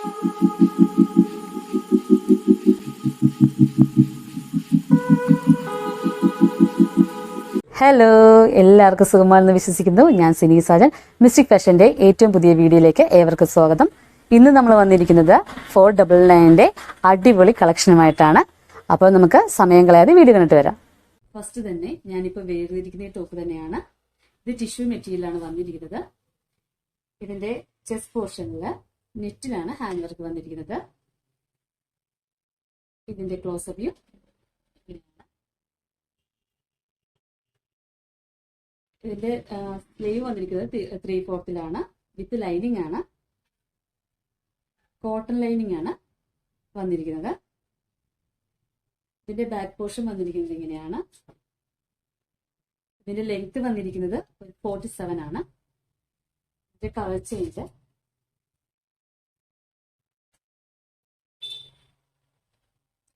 Hello എല്ലാവർക്കും സുഖമാണെന്ന് വിശ്വസിക്കുന്നു. ഞാൻ സിനി സാജൻ. മിസ്റ്റിക് ഫാഷന്റെ ഏറ്റവും പുതിയ വീഡിയോയിലേക്ക് ഏവർക്കും സ്വാഗതം. ഇന്ന് നമ്മൾ വന്നിരിക്കുന്നത് ഫോർ ഡബിൾ നയന്റെ അടിപൊളി കളക്ഷനുമായിട്ടാണ്. അപ്പോൾ നമുക്ക് സമയം കളയാതെ വീഡിയോ കണ്ടിട്ട് വരാം. ഫസ്റ്റ് തന്നെ ഞാനിപ്പോൾ വേർതിരിക്കുന്ന ടോപ്പ് തന്നെയാണ്. ഇത് ടിഷ്യൂ മെറ്റീരിയലാണ് വന്നിരിക്കുന്നത്. ഇതിന്റെ ചെസ്റ്റ് പോർഷനിൽ നെറ്റിലാണ് ഹാൻഡ് വർക്ക് വന്നിരിക്കുന്നത്. ഇതിന്റെ ക്ലോസ് വ്യൂ. ഇതിന്റെ സ്ലീവ് വന്നിരിക്കുന്നത് ത്രീ ഫോർത്തിലാണ്. വിത്ത് ലൈനിങ് ആണ്. കോട്ടൺ ലൈനിങ് ആണ് വന്നിരിക്കുന്നത്. ഇതിന്റെ ബാക്ക് പോർഷൻ വന്നിരിക്കുന്നത് ഇങ്ങനെയാണ്. ഇതിന്റെ ലെങ്ത് വന്നിരിക്കുന്നത് ഫോർട്ടി സെവൻ ആണ്. ഇതിന്റെ കളർ ചേഞ്ച്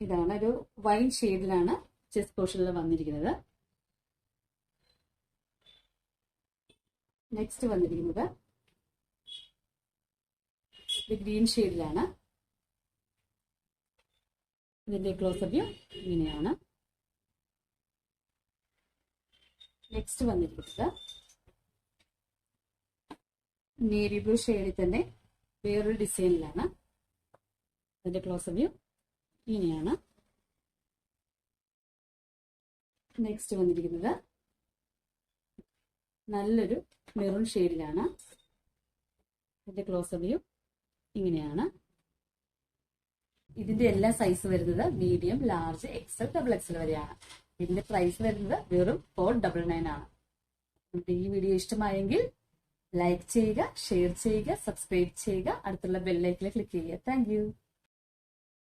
ഇതാണ് ഒരു വൈൻ ഷെയ്ഡിലാണ് ചെസ് പോർഷനിൽ വന്നിരിക്കുന്നത്. നെക്സ്റ്റ് വന്നിരിക്കുന്നത് ഇത് ഗ്രീൻ ഷെയ്ഡിലാണ്. ഇതിന്റെ ക്ലോസപ്പ് വ്യൂ ഇങ്ങനെയാണ്. നെക്സ്റ്റ് വന്നിരിക്കുന്നത് നേവി ബ്ലൂ ഷെയ്ഡിൽ തന്നെ വേറൊരു ഡിസൈനിലാണ്. അതിന്റെ ക്ലോസപ്പ് വ്യൂ ഇങ്ങനെയാണ് നെക്സ്റ്റ് വന്നിരിക്കുന്നത്. നല്ലൊരു മെറൂൺ ഷെയ്ഡിലാണ് ഇതിന്റെ ക്ലോസ് വ്യൂ ഇങ്ങനെയാണ്. ഇതിന്റെ എല്ലാ സൈസ് വരുന്നത് medium large XL double XL വരെയാണ്. ഇതിന്റെ പ്രൈസ് വരുന്നത് വെറും ഫോർ ഡബിൾ നയൻ ആണ്. ഈ വീഡിയോ ഇഷ്ടമായെങ്കിൽ ലൈക്ക് ചെയ്യുക ഷെയർ ചെയ്യുക സബ്സ്ക്രൈബ് ചെയ്യുക. അടുത്തുള്ള ബെല്ലൈക്കിൽ ക്ലിക്ക് ചെയ്യുക. താങ്ക്